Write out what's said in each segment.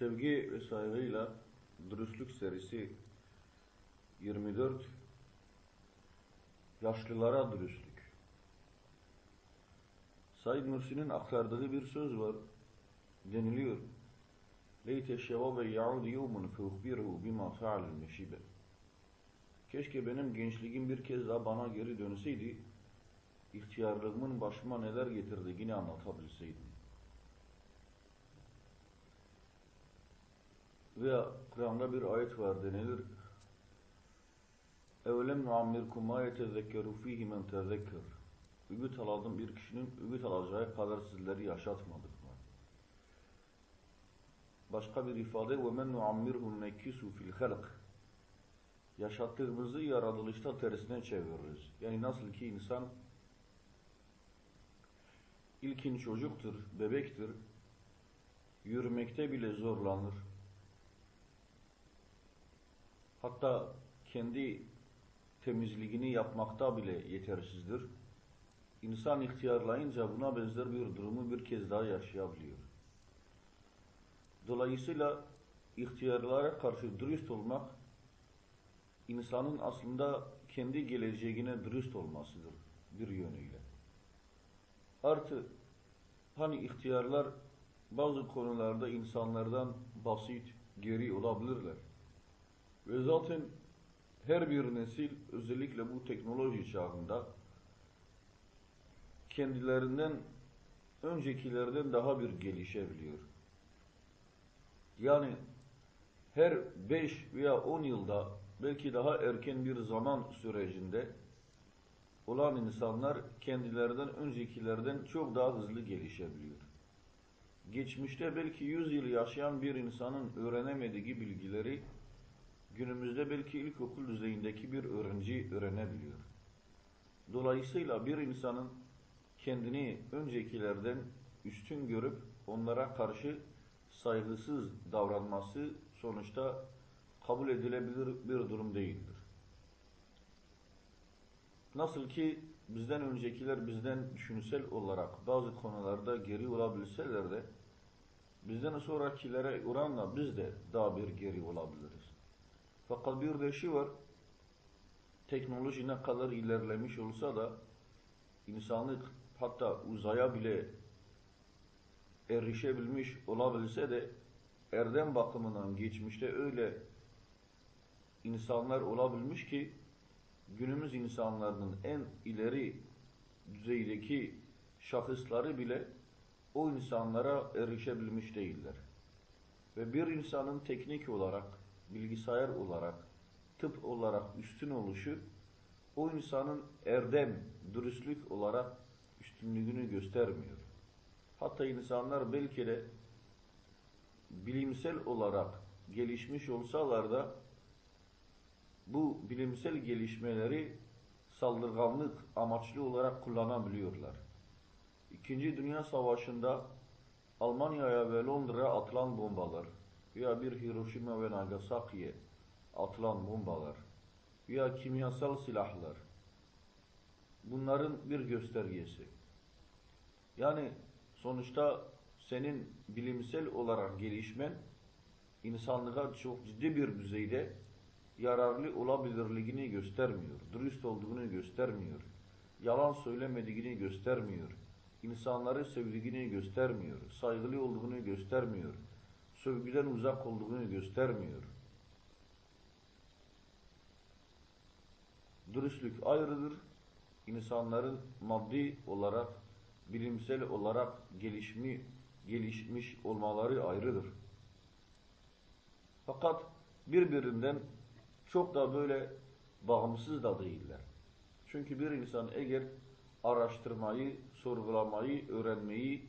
Sevgi ve saygıyla dürüstlük serisi 24 Yaşlılara dürüstlük Said Nursi'nin aktardığı bir söz var. Deniliyor. Leyte şevabe ya'ud yevmun feuhbiruhu bima fe'alil meşibe Keşke benim gençliğim bir kez daha bana geri dönseydi, ihtiyarlığımın başıma neler getirdiğini anlatabilseydim. Veya Kur'an'da bir ayet var denilir. Evlem nuammirkum ma yetezekkeru fihi men tezekker. Ügüt aladım bir kişinin ügüt alacağı kadar sizleri yaşatmadık mı? Başka bir ifade ve men nuammirhum nekkisu fil halq. Yaşattığımızı yaratılışta tersine çeviririz. Yani nasıl ki insan ilkin çocuktur, bebektir, yürümekte bile zorlanır. Hatta kendi temizliğini yapmakta bile yetersizdir. İnsan ihtiyarlayınca buna benzer bir durumu bir kez daha yaşayabiliyor. Dolayısıyla ihtiyarlara karşı dürüst olmak, insanın aslında kendi geleceğine dürüst olmasıdır bir yönüyle. Artı, hani ihtiyarlar bazı konularda insanlardan basit, geri olabilirler. Ve zaten her bir nesil özellikle bu teknoloji çağında kendilerinden öncekilerden daha bir gelişebiliyor. Yani her 5 veya 10 yılda belki daha erken bir zaman sürecinde olan insanlar kendilerinden öncekilerden çok daha hızlı gelişebiliyor. Geçmişte belki 100 yıl yaşayan bir insanın öğrenemediği bilgileri günümüzde belki ilkokul düzeyindeki bir öğrenci öğrenebiliyor. Dolayısıyla bir insanın kendini öncekilerden üstün görüp onlara karşı saygısız davranması sonuçta kabul edilebilir bir durum değildir. Nasıl ki bizden öncekiler bizden düşünsel olarak bazı konularda geri olabilseler de bizden sonrakilere oranla biz de daha bir geri olabiliriz. Fakat bir de şu var, teknoloji ne kadar ilerlemiş olsa da insanlık hatta uzaya bile erişebilmiş olabilse de erdem bakımından geçmişte öyle insanlar olabilmiş ki günümüz insanlarının en ileri düzeydeki şahısları bile o insanlara erişebilmiş değiller. Ve bir insanın teknik olarak, bilgisayar olarak, tıp olarak üstün oluşu o insanın erdem, dürüstlük olarak üstünlüğünü göstermiyor. Hatta insanlar belki de bilimsel olarak gelişmiş olsalar da bu bilimsel gelişmeleri saldırganlık amaçlı olarak kullanabiliyorlar. İkinci Dünya Savaşı'nda Almanya'ya ve Londra'ya atılan bombalar veya bir Hiroşima ve Nagasaki'ye atılan bombalar veya kimyasal silahlar bunların bir göstergesi. Yani sonuçta senin bilimsel olarak gelişmen insanlığa çok ciddi bir düzeyde yararlı olabilirliğini göstermiyor. Dürüst olduğunu göstermiyor. Yalan söylemediğini göstermiyor. İnsanları sevdiğini göstermiyor. Saygılı olduğunu göstermiyor. Sövgüden uzak olduğunu göstermiyor. Dürüstlük ayrıdır. İnsanların maddi olarak, bilimsel olarak gelişmi, gelişmiş olmaları ayrıdır. Fakat birbirinden çok da böyle bağımsız da değiller. Çünkü bir insan eğer araştırmayı, sorgulamayı, öğrenmeyi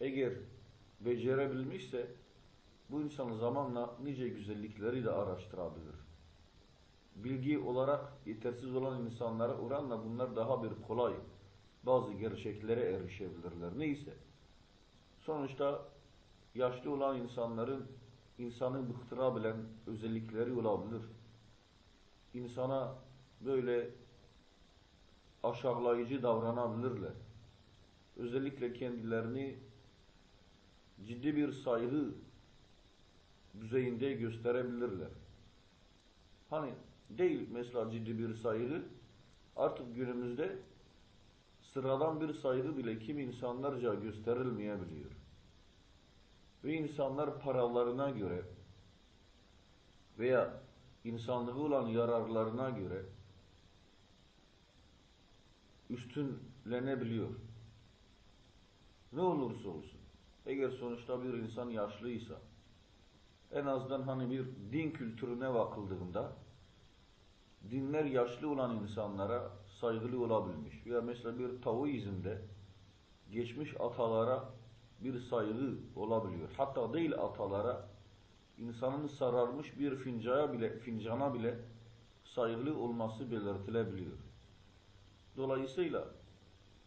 eğer becerebilmişse bu insan zamanla nice güzellikleri de araştırabilir. Bilgi olarak yetersiz olan insanlara oranla bunlar daha bir kolay bazı gerçeklere erişebilirler. Neyse. Sonuçta yaşlı olan insanların insanı bıktırabilen özellikleri olabilir insana böyle aşağılayıcı davranabilirler. Özellikle kendilerini ciddi bir saygı düzeyinde gösterebilirler. Hani değil mesela ciddi bir saygı, artık günümüzde sıradan bir saygı bile kim insanlarca gösterilmeyebiliyor. Ve insanlar paralarına göre veya insanlığı olan yararlarına göre üstünlenebiliyor. Ne olursa olsun. Eğer sonuçta bir insan yaşlıysa, en azından hani bir din kültürüne bakıldığında, dinler yaşlı olan insanlara saygılı olabilmiş. Veya mesela bir Taoizm'de geçmiş atalara bir saygı olabiliyor. Hatta değil atalara, insanın sararmış bir fincaya bile, fincana bile saygılı olması belirtilebiliyor. Dolayısıyla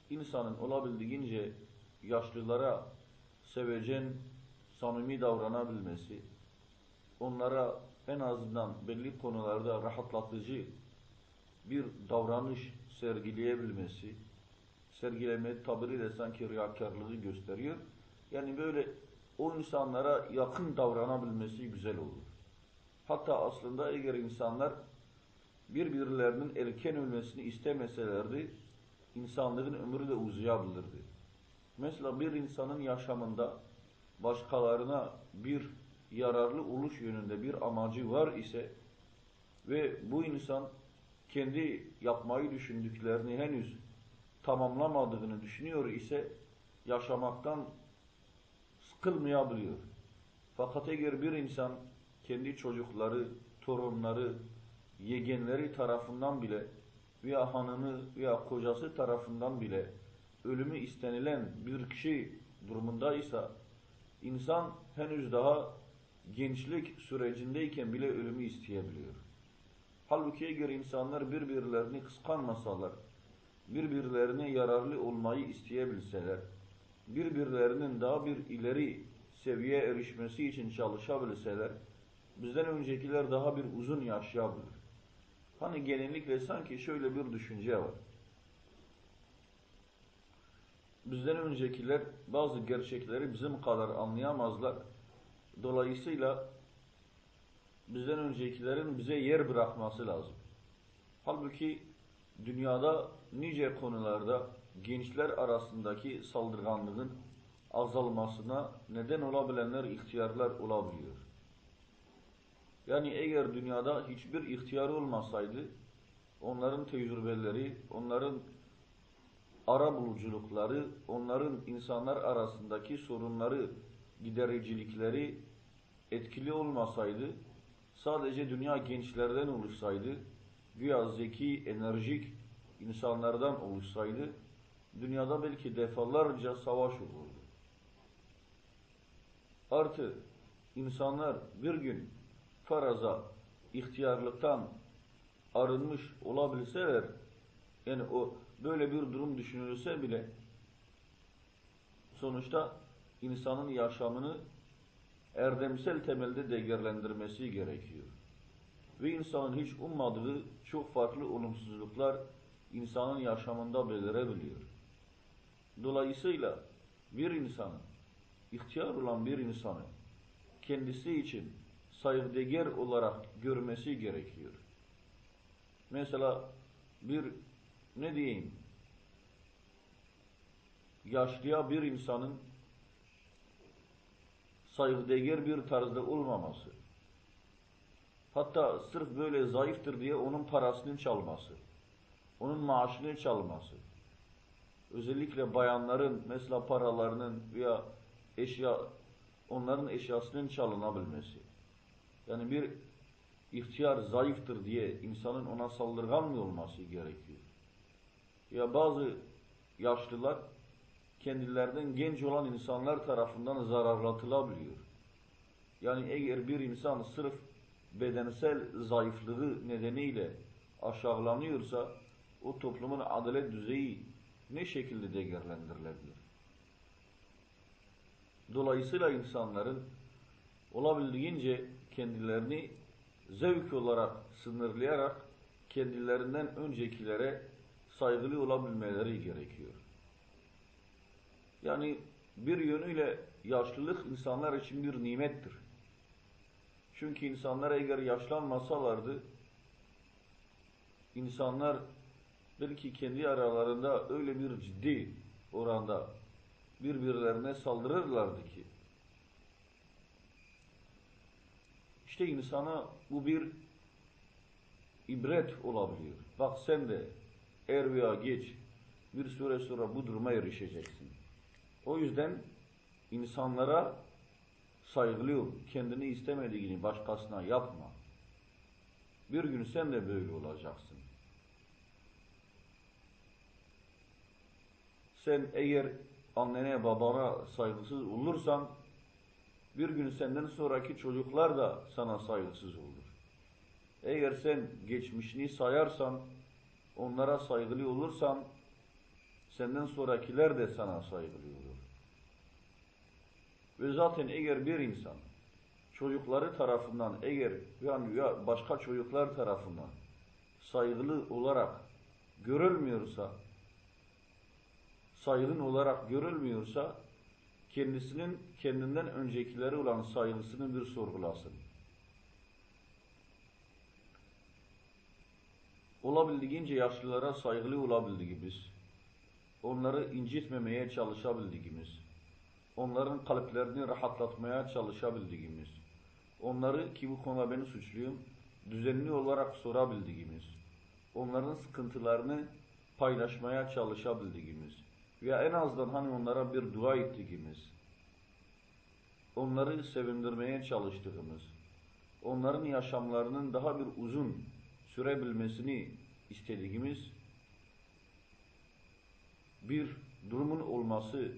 insanın olabildiğince yaşlılara sevecen, samimi davranabilmesi, onlara en azından belli konularda rahatlatıcı bir davranış sergileyebilmesi, sergileme tabiriyle sanki riyakarlığı gösteriyor. Yani böyle o insanlara yakın davranabilmesi güzel olur. Hatta aslında eğer insanlar birbirlerinin erken ölmesini istemeselerdi, insanlığın ömrü de uzayabilirdi. Mesela bir insanın yaşamında başkalarına bir yararlı oluş yönünde bir amacı var ise ve bu insan kendi yapmayı düşündüklerini henüz tamamlamadığını düşünüyor ise yaşamaktan sıkılmayabiliyor. Fakat eğer bir insan kendi çocukları, torunları, yegenleri tarafından bile veya hanımı veya kocası tarafından bile ölümü istenilen bir kişi durumundaysa insan henüz daha gençlik sürecindeyken bile ölümü isteyebiliyor. Halbuki eğer insanlar birbirlerini kıskanmasalar, birbirlerine yararlı olmayı isteyebilseler, birbirlerinin daha bir ileri seviye erişmesi için çalışabilseler, bizden öncekiler daha bir uzun yaşayabilir. Hani genellikle sanki şöyle bir düşünce var. Bizden öncekiler bazı gerçekleri bizim kadar anlayamazlar. Dolayısıyla bizden öncekilerin bize yer bırakması lazım. Halbuki dünyada nice konularda gençler arasındaki saldırganlığın azalmasına neden olabilenler ihtiyarlar olabiliyor. Yani eğer dünyada hiçbir ihtiyar olmasaydı onların tecrübeleri, onların ara buluculukları, onların insanlar arasındaki sorunları gidericilikleri etkili olmasaydı, sadece dünya gençlerden oluşsaydı, güya zeki, enerjik insanlardan oluşsaydı, dünyada belki defalarca savaş olurdu. Artı insanlar bir gün faraza ihtiyarlıktan arınmış olabilseler, yani o böyle bir durum düşünülse bile sonuçta insanın yaşamını erdemsel temelde değerlendirmesi gerekiyor. Ve insanın hiç ummadığı çok farklı olumsuzluklar insanın yaşamında belirebiliyor. Dolayısıyla bir insanın, ihtiyar olan bir insanı kendisi için saygıdeğer olarak görmesi gerekiyor. Mesela bir ne diyeyim yaşlıya bir insanın saygıdeğer bir tarzda olmaması. Hatta sırf böyle zayıftır diye onun parasını çalması onun maaşını çalması. Özellikle bayanların mesela paralarının veya eşya onların eşyasının çalınabilmesi. Yani bir ihtiyar zayıftır diye insanın ona saldırgan mı olması gerekiyor? Ya bazı yaşlılar kendilerinden genç olan insanlar tarafından zararlatılabiliyor. Yani eğer bir insan sırf bedensel zayıflığı nedeniyle aşağılanıyorsa o toplumun adalet düzeyi ne şekilde değerlendirilebilir? Dolayısıyla insanların olabildiğince kendilerini zevk olarak sınırlayarak kendilerinden öncekilere saygılı olabilmeleri gerekiyor. Yani bir yönüyle yaşlılık insanlar için bir nimettir. Çünkü insanlar eğer yaşlanmasalardı, insanlar belki kendi aralarında öyle bir ciddi oranda birbirlerine saldırırlardı ki. İşte insana bu bir ibret olabiliyor. Bak sen de er veya geç bir süre sonra bu duruma erişeceksin. O yüzden insanlara saygılı ol. Kendini istemediğini başkasına yapma. Bir gün sen de böyle olacaksın. Sen eğer annene babana saygısız olursan bir gün senden sonraki çocuklar da sana saygısız olur. Eğer sen geçmişini sayarsan, onlara saygılı olursan, senden sonrakiler de sana saygılı olur. Ve zaten eğer bir insan çocukları tarafından eğer yani ya başka çocuklar tarafından saygılı olarak görülmüyorsa, saygın olarak görülmüyorsa, kendisinin kendinden öncekileri olan saygısını bir sorgulasın. Olabildiğince yaşlılara saygılı olabildiğimiz, onları incitmemeye çalışabildiğimiz, onların kalplerini rahatlatmaya çalışabildiğimiz, onları ki bu konuda ben suçluyum, düzenli olarak sorabildiğimiz, onların sıkıntılarını paylaşmaya çalışabildiğimiz veya en azından hani onlara bir dua ettiğimiz, onları sevindirmeye çalıştığımız, onların yaşamlarının daha bir uzun sürebilmesini istediğimiz bir durumun olması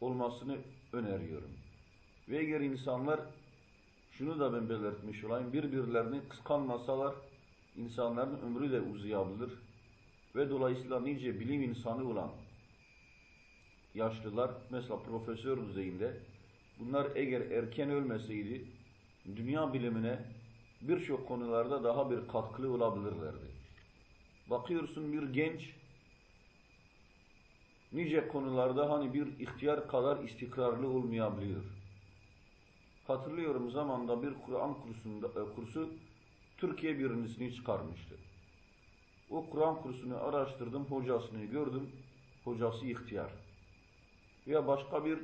olmasını öneriyorum. Ve eğer insanlar şunu da ben belirtmiş olayım, birbirlerini kıskanmasalar insanların ömrü de uzayabilir ve dolayısıyla nice bilim insanı olan yaşlılar, mesela profesör düzeyinde, bunlar eğer erken ölmeseydi, dünya bilimine birçok konularda daha bir katkılı olabilirlerdi. Bakıyorsun bir genç, nice konularda hani bir ihtiyar kadar istikrarlı olmayabiliyor. Hatırlıyorum zamanda bir Kur'an kursunda e, kursu Türkiye birincisini çıkarmıştı. O Kur'an kursunu araştırdım, hocasını gördüm. Hocası ihtiyar. Veya başka bir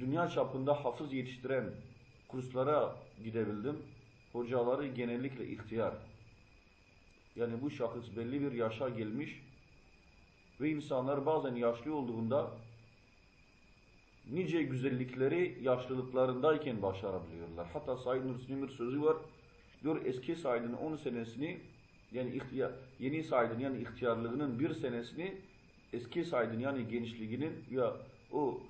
dünya çapında hafız yetiştiren kurslara gidebildim. Hocaları genellikle ihtiyar. Yani bu şahıs belli bir yaşa gelmiş ve insanlar bazen yaşlı olduğunda nice güzellikleri yaşlılıklarındayken başarabiliyorlar. Hatta Said Nursi'nin bir sözü var. Diyor eski Said'in 10 senesini yani ihtiyar, yeni Said'in yani ihtiyarlığının bir senesini eski Said'in yani gençliğinin ya o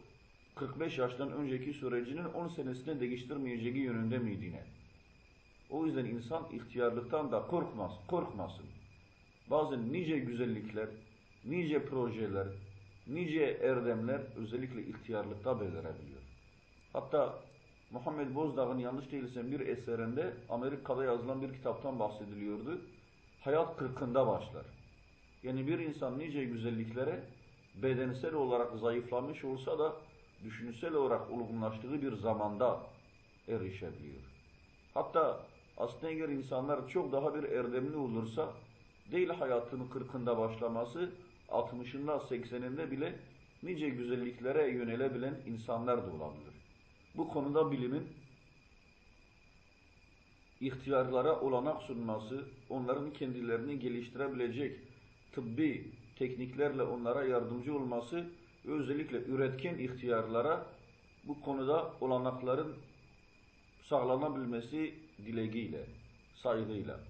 45 yaştan önceki sürecinin 10 senesine değiştirmeyeceği yönünde miydine? O yüzden insan ihtiyarlıktan da korkmaz, korkmasın. Bazen nice güzellikler, nice projeler, nice erdemler özellikle ihtiyarlıkta belirebiliyor. Hatta Muhammed Bozdağ'ın yanlış değilsem bir eserinde Amerika'da yazılan bir kitaptan bahsediliyordu. Hayat kırkında başlar. Yani bir insan nice güzelliklere bedensel olarak zayıflamış olsa da düşünsel olarak olgunlaştığı bir zamanda erişebiliyor. Hatta aslında eğer insanlar çok daha bir erdemli olursa değil hayatının kırkında başlaması 60'ında 80'inde bile nice güzelliklere yönelebilen insanlar da olabilir. Bu konuda bilimin ihtiyarlara olanak sunması, onların kendilerini geliştirebilecek tıbbi tekniklerle onlara yardımcı olması özellikle üretken ihtiyarlara bu konuda olanakların sağlanabilmesi dileğiyle, saygıyla.